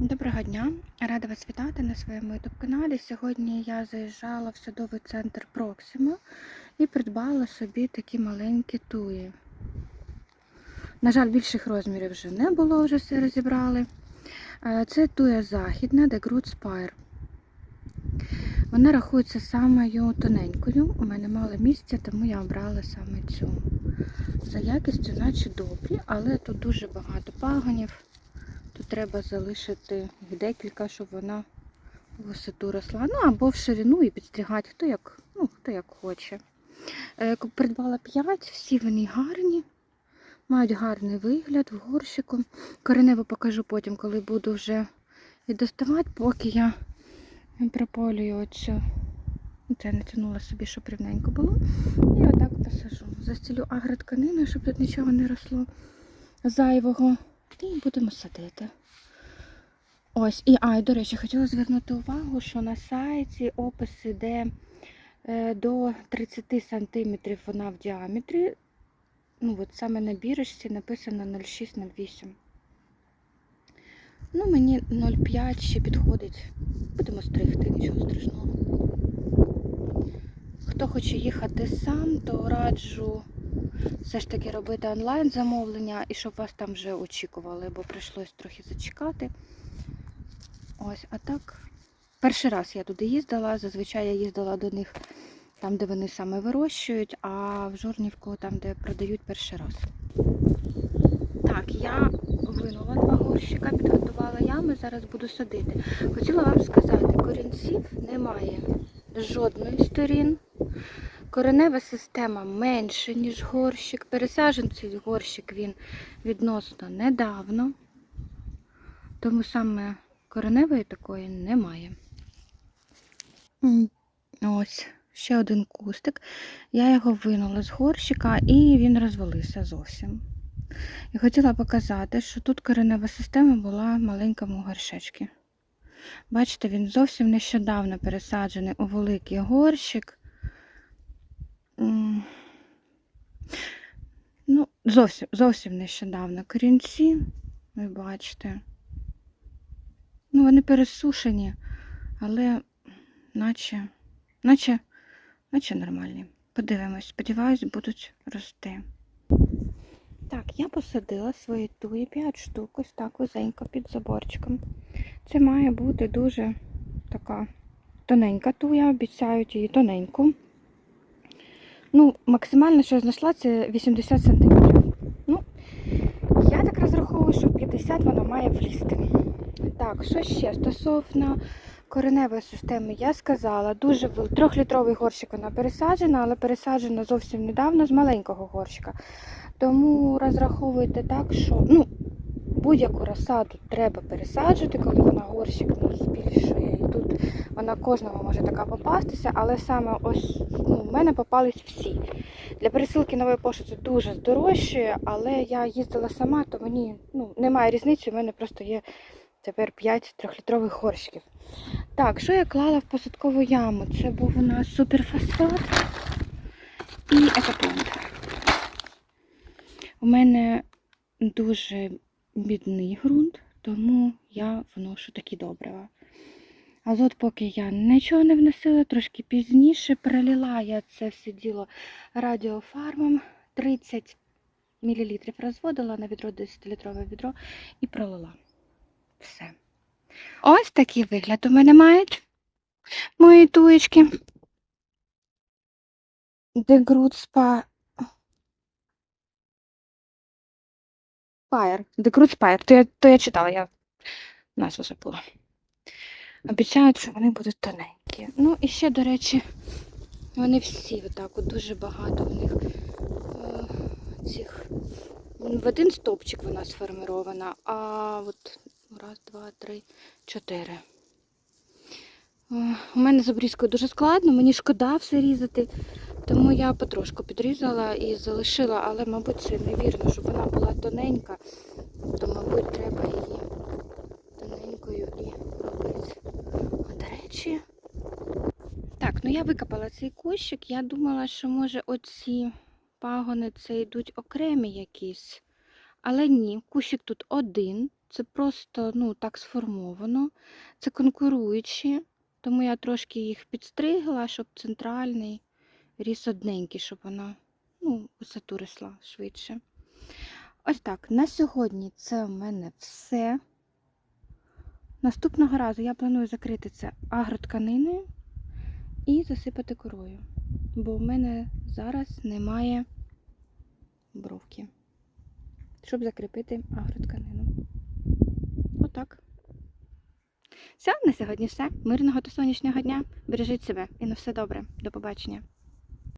Доброго дня! Рада вас вітати на своєму youtube каналі. Сьогодні я заїжджала в садовий центр Проксима і придбала собі такі маленькі туї. На жаль, більших розмірів вже не було, вже все розібрали. Е, Це туя західна The Groot Spire. Вона рахується самою тоненькою. У мене мало місця, тому я обрала саме цю. За якістю, наче добрі, але тут дуже багато пагонів. Тут треба залишити декілька, щоб вона в висоту росла. Ну або в ширину і підстригати, хто як, ну, хто як хоче. Е, Придбала 5, всі вони гарні, мають гарний вигляд в горщику. Кореневу покажу потім, коли буду вже і доставати, поки я прополюю оцю. Ну, Це натягнула собі, щоб рівненько було. І отак посажу. Застілю агротканиною, щоб тут нічого не росло зайвого. І будемо садити. Ось, і, а, і до речі, хотіла звернути увагу, що на сайті опис іде е, до 30 см вона в діаметрі. Ну, от саме на бірочці написано 0,6-0,8. Ну, мені 0,5 ще підходить. Будемо стригти, нічого страшного. Хто хоче їхати сам, то раджу все ж таки робити онлайн замовлення і щоб вас там вже очікували, бо прийшлось трохи зачекати. Ось, а так, перший раз я туди їздила. Зазвичай я їздила до них там, де вони саме вирощують, а в Жорнівку там, де продають перший раз. Так, я винула два горщика, підготувала ями, зараз буду садити. Хотіла вам сказати, корінців немає з жодної сторін. Коренева система менше, ніж горщик. Пересаджен цей горщик він відносно недавно. Тому саме кореневої такої немає. Ось, ще один кустик. Я його винула з горщика і він розвалився зовсім. І хотіла показати, що тут коренева система була в маленькому горшечці. Бачите, він зовсім нещодавно пересаджений у великий горщик. Ну, зовсім, зовсім нещодавно. Корінці, ви бачите. Ну, вони пересушені, але наче, наче, наче нормальні. Подивимось, сподіваюсь, будуть рости. Так, я посадила свої туї 5 штук, ось так вузенько під заборчиком. Це має бути дуже така тоненька туя, обіцяють її тоненьку. Ну, максимально, що я знайшла, це 80 см. Ну, я так розраховую, що в 50 вона має влізти. Так, що ще? Стосовно кореневої системи, я сказала, дуже трьохлітровий горщик вона пересаджена, але пересаджена зовсім недавно з маленького горщика. Тому розраховуйте так, що ну, будь-яку розсаду треба пересаджувати, коли вона горщик ну, збільшує. І тут вона кожному може така попастися, але саме ось ну, в мене попались всі. Для пересилки нової пошти це дуже здорожчує, але я їздила сама, то мені ну, немає різниці, у мене просто є тепер 5 трьохлітрових горщиків. Так, що я клала в посадкову яму? Це був у нас суперфосфат і екоплант. У мене дуже бідний ґрунт, тому я вношу такі добрива. Азот поки я нічого не вносила, трошки пізніше пролила я це все діло радіофармом. 30 мл розводила на відро 10-літрове відро і пролила. Все. Ось такий вигляд у мене мають мої туєчки. The Groot Spire. The Groot Spire. То я, то я читала, я назву забула. Обіцяють, що вони будуть тоненькі. Ну і ще, до речі, вони всі отак, от дуже багато в них е, цих. В один стовпчик вона сформирована, а от раз, два, три, чотири. Е, У мене з обрізкою дуже складно, мені шкода все різати, тому я потрошку підрізала і залишила, але, мабуть, це невірно, щоб вона була тоненька, то, мабуть, треба її тоненькою і робити. А, до речі. Так, ну я викопала цей кущик. Я думала, що може оці пагони це йдуть окремі якісь. Але ні, кущик тут один. Це просто ну, так сформовано. Це конкуруючі, тому я трошки їх підстригла, щоб центральний ріс одненький, щоб вона ну, висоту росла швидше. Ось так. На сьогодні це в мене все. Наступного разу я планую закрити це агротканиною і засипати корою. Бо в мене зараз немає бровки, щоб закріпити агротканину. Отак. Все, на сьогодні все. Мирного та сонячного дня. Бережіть себе і на все добре. До побачення.